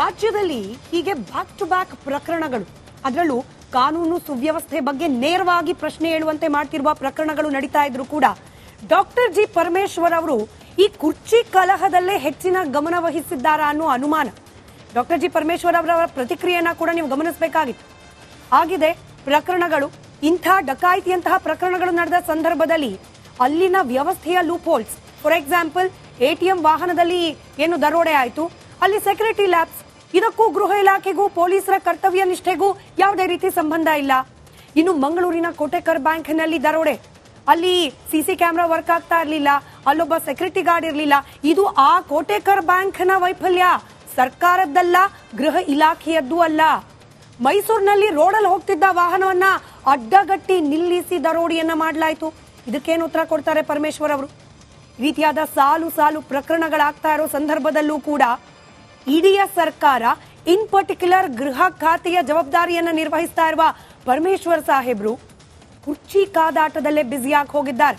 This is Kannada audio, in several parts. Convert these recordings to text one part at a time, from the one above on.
ರಾಜ್ಯದಲ್ಲಿ ಹೀಗೆ ಬ್ಯಾಕ್ ಟು ಬ್ಯಾಕ್ ಪ್ರಕರಣಗಳು. ಅದರಲ್ಲೂ ಕಾನೂನು ಸುವ್ಯವಸ್ಥೆ ಬಗ್ಗೆ ನೇರವಾಗಿ ಪ್ರಶ್ನೆ ಹೇಳುವಂತೆ ಮಾಡ್ತಿರುವ ಪ್ರಕರಣಗಳು ನಡೀತಾ ಇದ್ರು ಕೂಡ ಡಾಕ್ಟರ್ ಜಿ. ಪರಮೇಶ್ವರ್ ಅವರು ಈ ಕುರ್ಚಿ ಕಲಹದಲ್ಲೇ ಹೆಚ್ಚಿನ ಗಮನ ವಹಿಸಿದ್ದಾರಾ ಅನ್ನೋ ಅನುಮಾನ. Doctor G. ಪರಮೇಶ್ವರ್ ಅವರ ಪ್ರತಿಕ್ರಿಯೆಯನ್ನ ಕೂಡ ನೀವು ಗಮನಿಸಬೇಕಾಗಿತ್ತು. ಆಗಿದೆ, ಪ್ರಕರಣಗಳು, ಇಂಥ ಡಕಾಯಿತಿಯಂತಹ ಪ್ರಕರಣಗಳು ನಡೆದ ಸಂದರ್ಭದಲ್ಲಿ ಅಲ್ಲಿನ ವ್ಯವಸ್ಥೆಯ loop holes for example ATM ವಾಹನದಲ್ಲಿ ಏನು ದರೋಡೆ ಆಯಿತು, ಅಲ್ಲಿ ಸೆಕ್ಯೂರಿಟಿ ಲ್ಯಾಬ್ಸ್ ಇದಕ್ಕೂ ಗೃಹ ಇಲಾಖೆಗೂ ಪೊಲೀಸರ ಕರ್ತವ್ಯ ನಿಷ್ಠೆಗೂ ಯಾವುದೇ ರೀತಿ ಸಂಬಂಧ ಇಲ್ಲ. ಇನ್ನು ಮಂಗಳೂರಿನ ಕೋಟೆಕರ್ ಬ್ಯಾಂಕ್ನಲ್ಲಿ ದರೋಡೆ. ಅಲ್ಲಿ ಸಿಸಿ ಕ್ಯಾಮೆರಾ ವರ್ಕ್ ಆಗ್ತಾ ಇರಲಿಲ್ಲ, ಅಲ್ಲೊಬ್ಬ ಸೆಕ್ಯೂರಿಟಿ ಗಾರ್ಡ್ ಇರಲಿಲ್ಲ. ಇದು ಆ ಕೋಟೆಕರ್ ಬ್ಯಾಂಕ್ನ ವೈಫಲ್ಯ. ಸರ್ಕಾರದ್ದಲ್ಲ, ಗೃಹ ಇಲಾಖೆಯದ್ದು ಅಲ್ಲ. ಮೈಸೂರಿನಲ್ಲಿ ರೋಡಲ್ಲಿ ಹೋಗ್ತಿದ್ದ ವಾಹನವನ್ನ ಅಡ್ಡಗಟ್ಟಿ ನಿಲ್ಲಿಸಿ ದರೋಡಿಯನ್ನ ಮಾಡಲಾಯಿತು. ಇದಕ್ಕೇನು ಉತ್ತರ ಕೊಡ್ತಾರೆ ಪರಮೇಶ್ವರ್ ಅವರು? ರೀತಿಯಾದ ಸಾಲು ಸಾಲು ಪ್ರಕರಣಗಳಾಗ್ತಾ ಇರೋ ಸಂದರ್ಭದಲ್ಲೂ ಕೂಡ ಇಡೀ ಸರ್ಕಾರ ಇನ್ ಪರ್ಟಿಕ್ಯುಲರ್ ಗೃಹ ಖಾತೆಯ ಜವಾಬ್ದಾರಿಯನ್ನು ನಿರ್ವಹಿಸ್ತಾ ಇರುವ ಪರಮೇಶ್ವರ್ ಸಾಹೇಬ್ರು ಕುರ್ಚಿ ಕಾದಾಟದಲ್ಲೇ ಬ್ಯುಸಿಯಾಗಿ ಹೋಗಿದ್ದಾರೆ.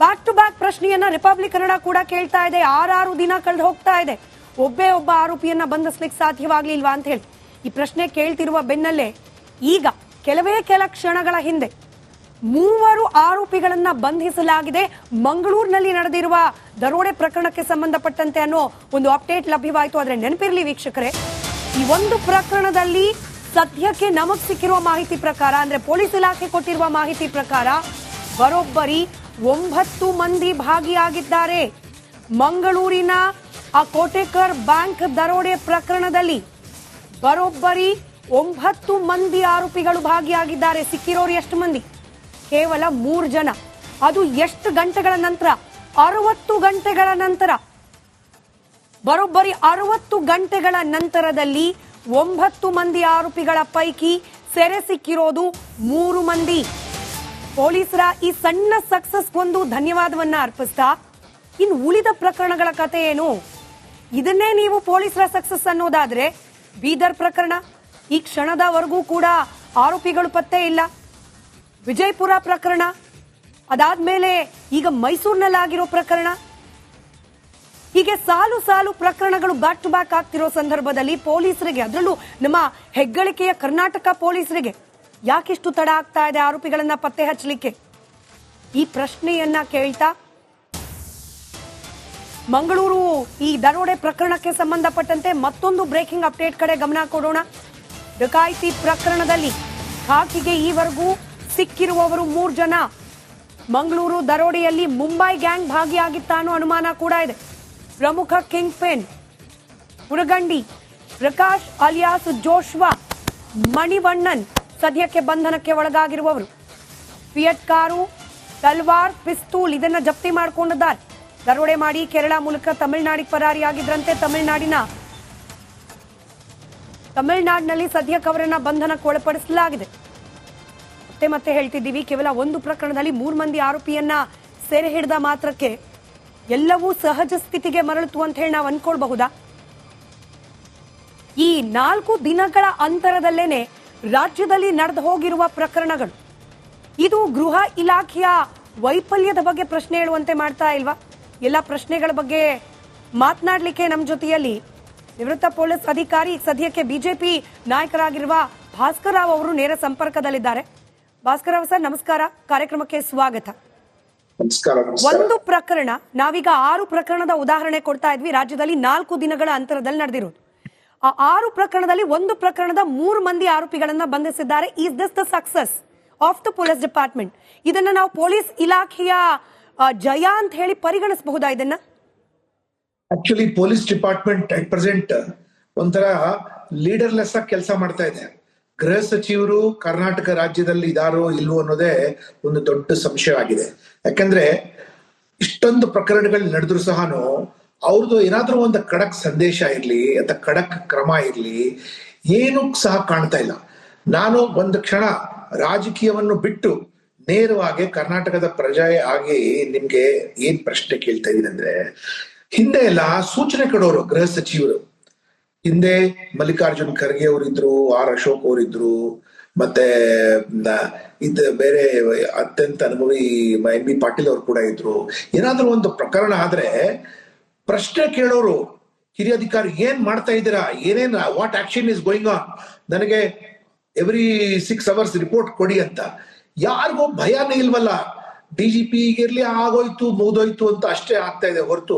ಬ್ಯಾಕ್ ಟು ಬ್ಯಾಕ್ ಪ್ರಶ್ನೆಯನ್ನ ರಿಪಬ್ಲಿಕ್ ಕನ್ನಡ ಕೂಡ ಕೇಳ್ತಾ ಇದೆ. ಆರಾರು ದಿನ ಕಳೆದು ಹೋಗ್ತಾ ಇದೆ. ಒಬ್ಬೇ ಒಬ್ಬ ಆರೋಪಿಯನ್ನ ಬಂಧಿಸ್ಲಿಕ್ಕೆ ಸಾಧ್ಯವಾಗ್ಲಿಲ್ವಾ ಅಂತ ಹೇಳಿ. ಈ ಪ್ರಶ್ನೆ ಕೇಳ್ತಿರುವ ಬೆನ್ನಲ್ಲೇ ಈಗ ಕೆಲವೇ ಕೆಲ ಕ್ಷಣಗಳ ಹಿಂದೆ ಮೂವರು ಆರೋಪಿಗಳನ್ನ ಬಂಧಿಸಲಾಗಿದೆ. ಮಂಗಳೂರಿನಲ್ಲಿ ನಡೆದಿರುವ ದರೋಡೆ ಪ್ರಕರಣಕ್ಕೆ ಸಂಬಂಧಪಟ್ಟಂತೆ ಅನ್ನೋ ಒಂದು ಅಪ್ಡೇಟ್ ಲಭ್ಯವಾಯಿತು. ಆದ್ರೆ ನೆನಪಿರ್ಲಿ ವೀಕ್ಷಕರೇ, ಈ ಒಂದು ಪ್ರಕರಣದಲ್ಲಿ ಸದ್ಯಕ್ಕೆ ನಮಗ್ ಸಿಕ್ಕಿರುವ ಮಾಹಿತಿ ಪ್ರಕಾರ, ಅಂದ್ರೆ ಪೊಲೀಸ್ ಇಲಾಖೆ ಕೊಟ್ಟಿರುವ ಮಾಹಿತಿ ಪ್ರಕಾರ ಬರೋಬ್ಬರಿ ಒಂಬತ್ತು ಮಂದಿ ಭಾಗಿಯಾಗಿದ್ದಾರೆ. ಮಂಗಳೂರಿನ ಆ ಕೋಟೆಕರ್ ಬ್ಯಾಂಕ್ ದರೋಡೆ ಪ್ರಕರಣದಲ್ಲಿ ಬರೋಬ್ಬರಿ ಒಂಬತ್ತು ಮಂದಿ ಆರೋಪಿಗಳು ಭಾಗಿಯಾಗಿದ್ದಾರೆ. ಸಿಕ್ಕಿರೋರು ಎಷ್ಟು ಮಂದಿ? ಕೇವಲ ಮೂರು ಜನ. ಅದು ಎಷ್ಟು ಗಂಟೆಗಳ ನಂತರ? ಅರವತ್ತು ಗಂಟೆಗಳ ನಂತರ. ಬರೋಬ್ಬರಿ ಅರವತ್ತು ಗಂಟೆಗಳ ನಂತರದಲ್ಲಿ ಒಂಬತ್ತು ಮಂದಿ ಆರೋಪಿಗಳ ಪೈಕಿ ಸೆರೆ ಸಿಕ್ಕಿರೋದು ಮೂರು ಮಂದಿ. ಪೊಲೀಸರ ಈ ಸಣ್ಣ ಸಕ್ಸಸ್ ಒಂದು ಧನ್ಯವಾದವನ್ನ ಅರ್ಪಿಸ್ತಾ, ಇನ್ನು ಉಳಿದ ಪ್ರಕರಣಗಳ ಕತೆ ಏನು? ಇದನ್ನೇ ನೀವು ಪೊಲೀಸರ ಸಕ್ಸಸ್ ಅನ್ನೋದಾದ್ರೆ ಬೀದರ್ ಪ್ರಕರಣ. ಈ ಕ್ಷಣದವರೆಗೂ ಕೂಡ ಆರೋಪಿಗಳು ಪತ್ತೆ ಇಲ್ಲ. ವಿಜಯಪುರ ಪ್ರಕರಣ. ಅದಾದ್ಮೇಲೆ ಈಗ ಮೈಸೂರಿನಲ್ಲಾಗಿರೋ ಪ್ರಕರಣ. ಹೀಗೆ ಸಾಲು ಸಾಲು ಪ್ರಕರಣಗಳು ಬ್ಯಾಕ್ ಟು ಬ್ಯಾಕ್ ಆಗ್ತಿರೋ ಸಂದರ್ಭದಲ್ಲಿ ಪೊಲೀಸರಿಗೆ, ಅದರಲ್ಲೂ ನಮ್ಮ ಹೆಗ್ಗಳಿಕೆಯ ಕರ್ನಾಟಕ ಪೊಲೀಸರಿಗೆ ಯಾಕಿಷ್ಟು ತಡ ಆಗ್ತಾ ಇದೆ ಆರೋಪಿಗಳನ್ನ ಪತ್ತೆ ಹಚ್ಚಲಿಕ್ಕೆ? ಈ ಪ್ರಶ್ನೆಯನ್ನ ಕೇಳ್ತಾ ಮಂಗಳೂರು ಈ ದರೋಡೆ ಪ್ರಕರಣಕ್ಕೆ ಸಂಬಂಧಪಟ್ಟಂತೆ ಮತ್ತೊಂದು ಬ್ರೇಕಿಂಗ್ ಅಪ್ಡೇಟ್ ಕಡೆ ಗಮನ ಕೊಡೋಣ. ಡಕಾಯಿತಿ ಪ್ರಕರಣದಲ್ಲಿ ಖಾಕಿಗೆ ಈವರೆಗೂ ಸಿಕ್ಕಿರುವವರು ಮೂರು ಜನ. ಮಂಗಳೂರು ದರೋಡೆಯಲ್ಲಿ ಮುಂಬೈ ಗ್ಯಾಂಗ್ ಭಾಗಿಯಾಗಿತ್ತಾನೋ ಅನುಮಾನ ಕೂಡ ಇದೆ. ಪ್ರಮುಖ ಕಿಂಗ್ ಪೆನ್ ಹುರಗಂಡಿ ಪ್ರಕಾಶ್ ಅಲಿಯಾಸ್ ಜೋಶ್ವಾ, ಮಣಿವಣ್ಣನ್ ಸದ್ಯಕ್ಕೆ ಬಂಧನಕ್ಕೆ ಒಳಗಾಗಿರುವವರು. ಫಿಯಟ್ ಕಾರು, ತಲ್ವಾರ್, ಪಿಸ್ತೂಲ್ ಇದನ್ನ ಜಪ್ತಿ ಮಾಡಿಕೊಂಡಿದ್ದಾರೆ. ದರೋಡೆ ಮಾಡಿ ಕೇರಳ ಮೂಲಕ ತಮಿಳುನಾಡಿಗೆ ಪರಾರಿಯಾಗಿದ್ರಂತೆ ತಮಿಳುನಾಡಿನ. ತಮಿಳುನಾಡಿನಲ್ಲಿ ಸದ್ಯಕ್ಕೆ ಅವರನ್ನ ಬಂಧನಕ್ಕೆ ಒಳಪಡಿಸಲಾಗಿದೆ. ಮತ್ತೆ ಮತ್ತೆ ಹೇಳ್ತಿದ್ದೀವಿ. ಕೇವಲ ಒಂದು ಪ್ರಕರಣದಲ್ಲಿ ಮೂರು ಮಂದಿ ಆರೋಪಿಯನ್ನ ಸೆರೆ ಹಿಡಿದ ಮಾತ್ರಕ್ಕೆ ಎಲ್ಲವೂ ಸಹಜ ಸ್ಥಿತಿಗೆ ಮರಳಿತು ಅಂತ ಹೇಳಿ ನಾವು ಅನ್ಕೊಳ್ಬಹುದಾ? ಈ ನಾಲ್ಕು ದಿನಗಳ ಅಂತರದಲ್ಲೇನೆ ರಾಜ್ಯದಲ್ಲಿ ನಡೆದು ಹೋಗಿರುವ ಪ್ರಕರಣಗಳು, ಇದು ಗೃಹ ಇಲಾಖೆಯ ವೈಫಲ್ಯದ ಬಗ್ಗೆ ಪ್ರಶ್ನೆ ಹೇಳುವಂತೆ ಮಾಡ್ತಾ ಇಲ್ವಾ? ಎಲ್ಲ ಪ್ರಶ್ನೆಗಳ ಬಗ್ಗೆ ಮಾತನಾಡಲಿಕ್ಕೆ ನಮ್ಮ ಜೊತೆಯಲ್ಲಿ ನಿವೃತ್ತ ಪೊಲೀಸ್ ಅಧಿಕಾರಿ, ಸದ್ಯಕ್ಕೆ ಬಿಜೆಪಿ ನಾಯಕರಾಗಿರುವ ಭಾಸ್ಕರ್ ರಾವ್ ಅವರು ನೇರ ಸಂಪರ್ಕದಲ್ಲಿದ್ದಾರೆ. ಭಾಸ್ಕರ್ ಸರ್ ನಮಸ್ಕಾರ. ಕಾರ್ಯಕ್ರಮಕ್ಕೆ ಸ್ವಾಗತ. ಒಂದು ಪ್ರಕರಣ ನಾವೀಗ ಆರು ಪ್ರಕರಣದ ಉದಾಹರಣೆ ಕೊಡ್ತಾ ಇದ್ವಿ. ರಾಜ್ಯದಲ್ಲಿ ನಾಲ್ಕು ದಿನಗಳ ಅಂತರದಲ್ಲಿ ನಡೆದಿರೋದು. ಆ ಆರು ಪ್ರಕರಣದಲ್ಲಿ ಒಂದು ಪ್ರಕರಣದ ಮೂರು ಮಂದಿ ಆರೋಪಿಗಳನ್ನ ಬಂಧಿಸಿದ್ದಾರೆ. Is this the success of the police department ಇದನ್ನ ನಾವು ಪೊಲೀಸ್ ಇಲಾಖೆಯ ಜಯ ಅಂತ ಹೇಳಿ ಪರಿಗಣಿಸಬಹುದಾ ಇದನ್ನ? Actually police department at present ಒಂಥರ ಲೀಡರ್ಲೆಸ್ ಆಗಿ ಕೆಲಸ ಮಾಡ್ತಾ ಇದೆ. ಗೃಹ ಸಚಿವರು ಕರ್ನಾಟಕ ರಾಜ್ಯದಲ್ಲಿ ಇದಾರೋ ಇಲ್ವೋ ಅನ್ನೋದೇ ಒಂದು ದೊಡ್ಡ ಸಂಶಯ ಆಗಿದೆ ಯಾಕಂದ್ರೆ ಇಷ್ಟೊಂದು ಪ್ರಕರಣಗಳು ನಡೆದ್ರು ಸಹ ಅವ್ರದ್ದು ಏನಾದ್ರೂ ಒಂದು ಖಡಕ್ ಸಂದೇಶ ಇರ್ಲಿ, ಅಥವಾ ಖಡಕ್ ಕ್ರಮ ಇರಲಿ, ಏನೂ ಸಹ ಕಾಣ್ತಾ ಇಲ್ಲ. ನಾನು ಒಂದು ಕ್ಷಣ ರಾಜಕೀಯವನ್ನು ಬಿಟ್ಟು ನೇರವಾಗಿ ಕರ್ನಾಟಕದ ಪ್ರಜೆ ಆಗಿ ನಿಮ್ಗೆ ಏನ್ ಪ್ರಶ್ನೆ ಕೇಳ್ತಾ ಇದ್ದೀನಿ ಅಂದ್ರೆ, ಹಿಂದೆ ಎಲ್ಲ ಸೂಚನೆ ಕೊಡೋರು ಗೃಹ ಸಚಿವರು. ಹಿಂದೆ ಮಲ್ಲಿಕಾರ್ಜುನ್ ಖರ್ಗೆ ಅವರಿದ್ರು, ಆರ್ ಅಶೋಕ್ ಅವರಿದ್ರು, ಮತ್ತೆ ಇದು ಬೇರೆ ಅತ್ಯಂತ ಅನುಭವಿ ಎಂ ಬಿ ಪಾಟೀಲ್ ಅವರು ಕೂಡ ಇದ್ರು. ಏನಾದ್ರೂ ಒಂದು ಪ್ರಕರಣ ಆದ್ರೆ ಪ್ರಶ್ನೆ ಕೇಳೋರು, ಹಿರಿಯ ಅಧಿಕಾರಿ ಏನ್ ಮಾಡ್ತಾ ಇದ್ದೀರಾ? ಏನೇನ್ what action is going on ನನಗೆ ಎವ್ರಿ ಸಿಕ್ಸ್ ಅವರ್ಸ್ ರಿಪೋರ್ಟ್ ಕೊಡಿ ಅಂತ. ಯಾರಿಗೂ ಭಯನೇ ಇಲ್ವಲ್ಲ? ಡಿ ಜಿ ಪಿ ಈಗಿರ್ಲಿ ಆಗೋಯ್ತು, ಮುಗ್ದೋಯ್ತು ಅಂತ ಅಷ್ಟೇ ಆಗ್ತಾ ಇದೆ ಹೊರತು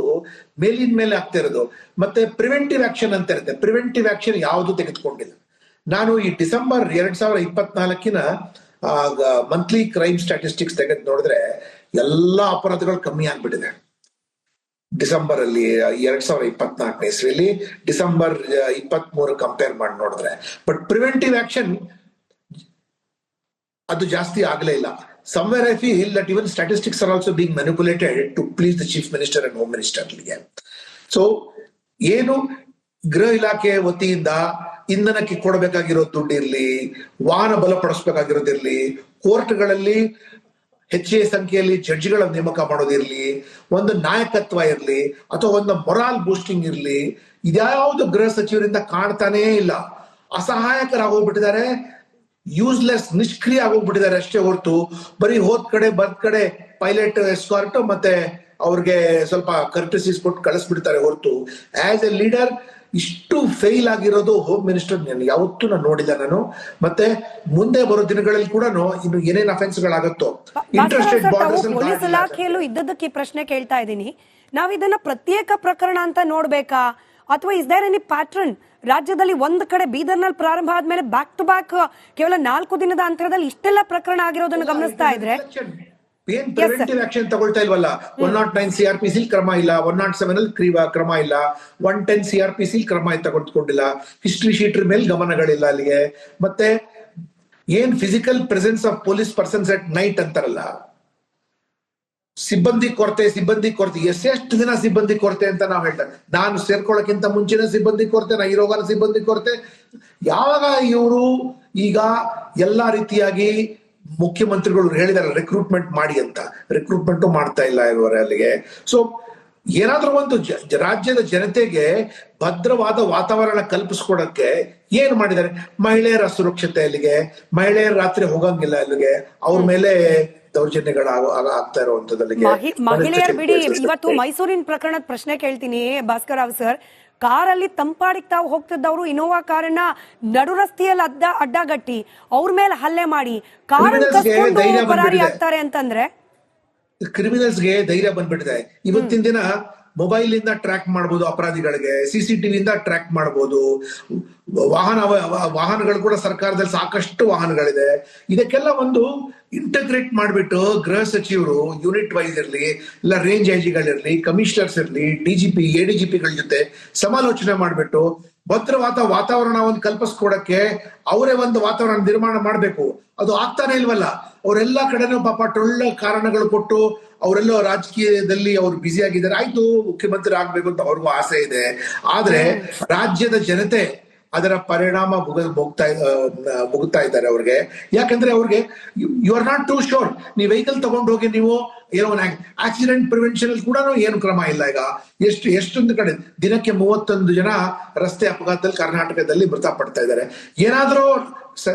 ಮೇಲಿನ ಮೇಲೆ ಆಗ್ತಾ ಇರೋದು. ಮತ್ತೆ ಪ್ರಿವೆಂಟಿವ್ ಆಕ್ಷನ್ ಅಂತ ಇರುತ್ತೆ. ಪ್ರಿವೆಂಟಿವ್ ಆಕ್ಷನ್ ಯಾವುದು ತೆಗೆದುಕೊಂಡಿಲ್ಲ. ನಾನು ಈ ಡಿಸೆಂಬರ್ ಎರಡ್ ಸಾವಿರದ ಇಪ್ಪತ್ನಾಲ್ಕಿನ ಮಂತ್ಲಿ ಕ್ರೈಮ್ ಸ್ಟಾಟಿಸ್ಟಿಕ್ಸ್ ತೆಗೆದು ನೋಡಿದ್ರೆ ಎಲ್ಲಾ ಅಪರಾಧಗಳು ಕಮ್ಮಿ ಆಗ್ಬಿಟ್ಟಿದೆ. ಡಿಸೆಂಬರ್ ಅಲ್ಲಿ ಎರಡ್ ಸಾವಿರದ ಇಪ್ಪತ್ನಾಲ್ಕನೇ ಇಸ್ವಿಲಿ ಡಿಸೆಂಬರ್ ಇಪ್ಪತ್ತ್ ಮೂರು ಕಂಪೇರ್ ಮಾಡಿ ನೋಡಿದ್ರೆ. ಬಟ್ ಪ್ರಿವೆಂಟಿವ್ ಆಕ್ಷನ್ ಅದು ಜಾಸ್ತಿ ಆಗ್ಲೇ ಇಲ್ಲ. Somewhere I feel that even statistics are also being manipulated to please the chief minister and home ಮಿನಿಸ್ಟರ್ಗೆ so ಏನು ಗೃಹ ಇಲಾಖೆ ವತಿಯಿಂದ ಇಂಧನಕ್ಕೆ ಕೊಡಬೇಕಾಗಿರೋ ದುಡ್ಡಿರ್ಲಿ ವಾಹನ ಬಲಪಡಿಸಬೇಕಾಗಿರೋದಿರ್ಲಿ ಕೋರ್ಟ್ಗಳಲ್ಲಿ ಹೆಚ್ಚಿನ ಸಂಖ್ಯೆಯಲ್ಲಿ ಜಡ್ಜ್ಗಳ ನೇಮಕ ಮಾಡೋದಿರ್ಲಿ ಒಂದು ನಾಯಕತ್ವ ಇರಲಿ, ಅಥವಾ ಒಂದು ಮೊರಾಲ್ ಬೂಸ್ಟಿಂಗ್ ಇರಲಿ, ಇದ್ಯಾವುದು ಗೃಹ ಸಚಿವರಿಂದ ಕಾಣ್ತಾನೇ ಇಲ್ಲ. ಅಸಹಾಯಕರಾಗೋಗ್ಬಿಟ್ಟಿದ್ದಾರೆ ಯೂಸ್ಲೆಸ್ ನಿಷ್ಕ್ರಿಯ ಆಗೋಗ್ಬಿಟ್ಟಿದ್ದಾರೆ ಅಷ್ಟೇ ಹೊರತು. ಬರೀ ಹೋದ್ ಕಡೆ ಬರ್ದ್ ಕಡೆ ಪೈಲಟ್ ಎಸ್ಕಾರ್ಟ್ ಮತ್ತೆ ಅವ್ರಿಗೆ ಸ್ವಲ್ಪ ಕರ್ಟಸೀಸ್ ಕೊಟ್ಟು ಕಳಿಸ್ಬಿಡ್ತಾರೆ ಹೊರತು. ಆಸ್ ಎ ಲೀಡರ್ ಇಷ್ಟು ಫೇಲ್ ಆಗಿರೋದು ಹೋಮ್ ಮಿನಿಸ್ಟರ್ ನಾನು ಯಾವತ್ತೂ ನಾನು ನೋಡಿಲ್ಲ ನಾನು. ಮತ್ತೆ ಮುಂದೆ ಬರೋ ದಿನಗಳಲ್ಲಿ ಕೂಡ ಇನ್ನು ಏನೇನು ಅಫೆನ್ಸ್ ಗಳಾಗತ್ತೋ ಇಂಟ್ರೆಸ್ಟೆಡ್ ಬಾರ್ಡರ್ಸ್ ಪೊಲೀಸ್ ಇಲಾಖೆಯಲ್ಲೂ ಇದ್ದದಕ್ಕೆ ಪ್ರಶ್ನೆ ಕೇಳ್ತಾ ಇದ್ದೀನಿ. ನಾವ್ ಇದನ್ನ ಪ್ರತ್ಯೇಕ ಪ್ರಕರಣ ಅಂತ ನೋಡ್ಬೇಕಾ? ಅಥವಾ ಇಸ್ ದೇರ್ ಎನಿ ಪ್ಯಾಟ್ರನ್ ರಾಜ್ಯದಲ್ಲಿ ಒಂದು ಕಡೆ ಬೀದರ್ನಲ್ಲಿ ಪ್ರಾರಂಭ ಆದ್ಮೇಲೆ ಬ್ಯಾಕ್ ಟು ಬ್ಯಾಕ್ ಕೇವಲ ನಾಲ್ಕು ದಿನದ ಅಂತರದಲ್ಲಿ ಇಷ್ಟೆಲ್ಲ ಪ್ರಕರಣ ಆಗಿರೋದನ್ನು ಗಮನಿಸ್ತಾ ಇದ್ರೆ ಏನ್ ಪ್ರಿವೆಂಟಿವ್ ಆಕ್ಷನ್ ತಗೊಳ್ತಾ ಇಲ್ವಲ್ಲ? One not nine C R P C ಕ್ರಮ ಇಲ್ಲ ಒನ್ ನಾಟ್ ಸೆವೆನ್ ಅಲ್ಲಿ ಕ್ರೀವಾ ಕ್ರಮ ಇಲ್ಲ one ten C R P C ಕ್ರಮ ತಗೊಂಡ್ಕೊಂಡಿಲ್ಲ ಹಿಸ್ಟ್ರಿ ಶೀಟರ್ ಮೇಲೆ ಗಮನಗಳಿಲ್ಲ ಅಲ್ಲಿಗೆ. ಮತ್ತೆ ಏನ್ physical presence of police persons at night ಅಂತಾರಲ್ಲ? ಸಿಬ್ಬಂದಿ ಕೊರತೆ ಸಿಬ್ಬಂದಿ ಕೊರತೆ ಎಷ್ಟೆಷ್ಟು ದಿನ ಸಿಬ್ಬಂದಿ ಕೊರತೆ ಅಂತ ನಾವು ಹೇಳ್ತಾರೆ ನಾನು ಸೇರ್ಕೊಳ್ಳೋಕ್ಕಿಂತ ಮುಂಚಿನ ಸಿಬ್ಬಂದಿ ಕೊರತೆ ನಾ ಇರೋವಾಗ ಸಿಬ್ಬಂದಿ ಕೊರತೆ. ಯಾವಾಗ ಇವರು ಈಗ ಎಲ್ಲಾ ರೀತಿಯಾಗಿ ಮುಖ್ಯಮಂತ್ರಿಗಳು ಹೇಳಿದಾರೆ ರಿಕ್ರೂಟ್ಮೆಂಟ್ ಮಾಡಿ ಅಂತ. ರಿಕ್ರೂಟ್ಮೆಂಟ್ ಮಾಡ್ತಾ ಇಲ್ಲ ಇರುವರೆ ಅಲ್ಲಿಗೆ. ಸೊ ಏನಾದ್ರೂ ಒಂದು ರಾಜ್ಯದ ಜನತೆಗೆ ಭದ್ರವಾದ ವಾತಾವರಣ ಕಲ್ಪಿಸ್ಕೊಡಕ್ಕೆ ಏನ್ ಮಾಡಿದ್ದಾರೆ? ಮಹಿಳೆಯರ ಸುರಕ್ಷತೆ ಅಲ್ಲಿಗೆ ಮಹಿಳೆಯರ ರಾತ್ರಿ ಹೋಗಂಗಿಲ್ಲ ಅಲ್ಲಿಗೆ ಅವ್ರ ಮೇಲೆ ದೌರ್ಜನ್ಯಗಳು ಆಗ- ಆಗ- ಆಗ್ತಾ ಇರುವಂತದಲ್ಲಿಗೆ ಮಹಿ- ಮಹಿಳೆಯರ್ ಬಿಡಿ ಇವತ್ತು ಮೈಸೂರಿನ ಪ್ರಕರಣದ ಪ್ರಶ್ನೆ ಕೇಳ್ತೀನಿ ಭಾಸ್ಕರ್ ರಾವ್ ಸರ್. ಕಾರಲ್ಲಿ ತಂಪಾಡಿಗೆ ತಾವು ಹೋಗ್ತಿದ್ದವರು ಇನೋವಾ ಕಾರನ್ನ ನಡು ರಸ್ತೆಯಲ್ಲಿ ಅಡ್ಡ ಅಡ್ಡಗಟ್ಟಿ ಅವ್ರ ಮೇಲೆ ಹಲ್ಲೆ ಮಾಡಿ ಕಾರನ್ನ ಆಗ್ತಾರೆ ಅಂತಂದ್ರೆ? ಕ್ರಿಮಿನಲ್ಸ್ಗೆ ಧೈರ್ಯ ಬಂದ್ಬಿಟ್ಟಿದೆ. ಇವತ್ತಿನ ದಿನ ಮೊಬೈಲ್ ಇಂದ ಟ್ರ್ಯಾಕ್ ಮಾಡಬಹುದು ಅಪರಾಧಿಗಳಿಗೆ ಸಿಸಿಟಿವಿ ಇಂದ ಟ್ರ್ಯಾಕ್ ಮಾಡಬಹುದು ವಾಹನ ವಾಹನಗಳು ಕೂಡ ಸರ್ಕಾರದಲ್ಲಿ ಸಾಕಷ್ಟು ವಾಹನಗಳಿದೆ. ಇದಕ್ಕೆಲ್ಲ ಒಂದು ಇಂಟಗ್ರೇಟ್ ಮಾಡಿಬಿಟ್ಟು ಗೃಹ ಸಚಿವರು ಯೂನಿಟ್ ವೈಸ್ ಇರಲಿ, ಇಲ್ಲ ರೇಂಜ್ ಐಜಿಗಳಿರ್ಲಿ ಕಮಿಷನರ್ಸ್ ಇರಲಿ ಡಿಜಿಪಿ ಪಿಗಳ ಜೊತೆ ಸಮಾಲೋಚನೆ ಮಾಡಿಬಿಟ್ಟು ಭದ್ರವಾದ ವಾತಾವರಣ ಒಂದು ಕಲ್ಪಿಸ್ಕೊಡಕ್ಕೆ ಅವರೇ ಒಂದು ವಾತಾವರಣ ನಿರ್ಮಾಣ ಮಾಡಬೇಕು. ಅದು ಆಗ್ತಾನೆ ಇಲ್ವಲ್ಲ? ಅವರೆಲ್ಲ ಕಡೆನೂ ಪಾಪ ಟೊಳ್ಳ ಕಾರಣಗಳು ಕೊಟ್ಟು ಅವರೆಲ್ಲೋ ರಾಜಕೀಯದಲ್ಲಿ ಅವ್ರು ಬ್ಯುಸಿ ಆಗಿದ್ದಾರೆ. ಆಯ್ತು ಮುಖ್ಯಮಂತ್ರಿ ಆಗ್ಬೇಕು ಅಂತ ಅವ್ರಿಗೂ ಆಸೆ ಇದೆ. ಆದ್ರೆ ರಾಜ್ಯದ ಜನತೆ ಅದರ ಪರಿಣಾಮ ಮುಗ ಮುಗ್ತಾ ಮುಗುತ್ತಾ ಇದ್ದಾರೆ ಅವ್ರಿಗೆ. ಯಾಕಂದ್ರೆ ಅವ್ರಿಗೆ you are not too sure ನೀವು ವೆಹಿಕಲ್ ತಗೊಂಡು ಹೋಗಿ ನೀವು ಏನೋ ಆಕ್ಸಿಡೆಂಟ್ ಪ್ರಿವೆನ್ಷನ್ ಕೂಡ ಏನು ಕ್ರಮ ಇಲ್ಲ ಈಗ. ಎಷ್ಟು, ಎಷ್ಟೊಂದು ಕಡೆ, ದಿನಕ್ಕೆ ಮೂವತ್ತೊಂದು ಜನ ರಸ್ತೆ ಅಪಘಾತದಲ್ಲಿ ಕರ್ನಾಟಕದಲ್ಲಿ ಮೃತಪಡ್ತಾ ಇದ್ದಾರೆ. ಏನಾದ್ರೂ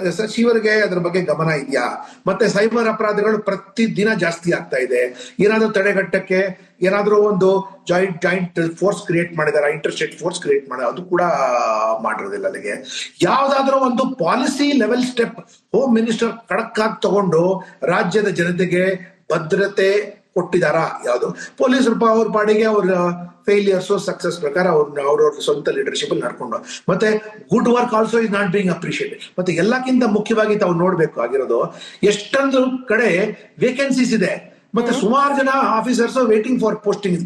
ಸಚಿವರಿಗೆ ಅದ್ರ ಬಗ್ಗೆ ಗಮನ ಇದೆಯಾ? ಮತ್ತೆ ಸೈಬರ್ ಅಪರಾಧಗಳು ಪ್ರತಿ ದಿನ ಜಾಸ್ತಿ ಆಗ್ತಾ ಇದೆ. ಏನಾದ್ರೂ ತಡೆಗಟ್ಟಕ್ಕೆ ಏನಾದ್ರೂ ಒಂದು ಜಾಯಿಂಟ್ ಜಾಯಿಂಟ್ ಫೋರ್ಸ್ ಕ್ರಿಯೇಟ್ ಮಾಡಿದಾರ? ಇಂಟರ್ ಸ್ಟೇಟ್ ಫೋರ್ಸ್ ಕ್ರಿಯೇಟ್ ಮಾಡ, ಅದು ಕೂಡ ಮಾಡಿರೋದಿಲ್ಲ ಅಲ್ಲಿಗೆ. ಯಾವ್ದಾದ್ರೂ ಒಂದು policy level step home minister ಖಡಕ್ ಆಗಿ ತಗೊಂಡು ರಾಜ್ಯದ ಜನತೆಗೆ ಭದ್ರತೆ ಕೊಟ್ಟಿದಾರಾ? ಯಾವುದು? ಪೊಲೀಸರು ಅವ್ರ ಪಾಡಿಗೆ ಅವ್ರ ಫೇಲಿಯರ್ಸ್ ಸಕ್ಸಸ್ ಪ್ರಕಾರ ಅವ್ರನ್ನ ಅವ್ರವ್ರ ಸ್ವಂತ ಲೀಡರ್ಶಿಪ್ ನಡ್ಕೊಂಡು. ಮತ್ತೆ good work also is not being appreciated ಮತ್ತೆ ಎಲ್ಲಕ್ಕಿಂತ ಮುಖ್ಯವಾಗಿ ತಾವು ನೋಡ್ಬೇಕು ಆಗಿರೋದು ಎಷ್ಟೊಂದು ಕಡೆ ವೇಕೆನ್ಸೀಸ್ ಇದೆ. ಮತ್ತೆ ಸುಮಾರು ಜನ ಆಫೀಸರ್ಸ್ ವೇಟಿಂಗ್ ಫಾರ್ ಪೋಸ್ಟಿಂಗ್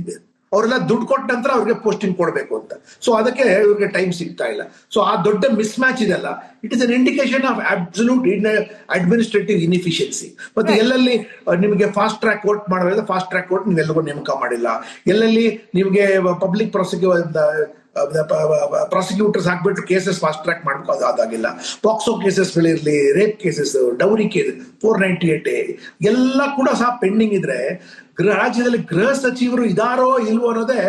ಅವರೆಲ್ಲ ದುಡ್ಡು ಕೊಟ್ಟ ನಂತರ ಅವ್ರಿಗೆ ಪೋಸ್ಟಿಂಗ್ ಕೊಡಬೇಕು ಅಂತ. ಸೊ ಅದಕ್ಕೆ ಇವ್ರಿಗೆ ಟೈಮ್ ಸಿಗ್ತಾ ಇಲ್ಲ. ಸೊ ಆ ದೊಡ್ಡ ಮಿಸ್ ಮ್ಯಾಚ್ ಇದೆಲ್ಲ. It is an indication of absolute in administrative inefficiency ಮತ್ತೆ ಎಲ್ಲೆಲ್ಲಿ ನಿಮಗೆ ಫಾಸ್ಟ್ ಟ್ರ್ಯಾಕ್ ಕೋರ್ಟ್ ಮಾಡಬೇಕು ಫಾಸ್ಟ್ ಟ್ರ್ಯಾಕ್ ಕೋರ್ಟ್ ನೀವೆಲ್ಲರಿಗೂ ನೇಮಕ ಮಾಡಿಲ್ಲ. ಎಲ್ಲೆಲ್ಲಿ ನಿಮಗೆ ಪಬ್ಲಿಕ್ ಪ್ರಾಸಿಕ್ಯೂ ಪ್ರಾಸಿಕ್ಯೂಟರ್ಸ್ ಹಾಕ್ಬಿಟ್ಟು ಕೇಸಸ್ ಫಾಸ್ಟ್ ಟ್ರ್ಯಾಕ್ ಆಗಿಲ್ಲ ಅದು ಅದಾಗಿಲ್ಲ POCSO ಕೇಸಸ್ಗಳಿರ್ಲಿ rape cases dowry case four ninety eight ಎಲ್ಲ ಕೂಡ ಸಹ ಪೆಂಡಿಂಗ್ ಇದ್ರೆ ಗೃಹ ರಾಜ್ಯದಲ್ಲಿ ಗೃಹ ಸಚಿವರು ಇದಾರೋ ಇಲ್ವೋ ಅನ್ನೋದೇ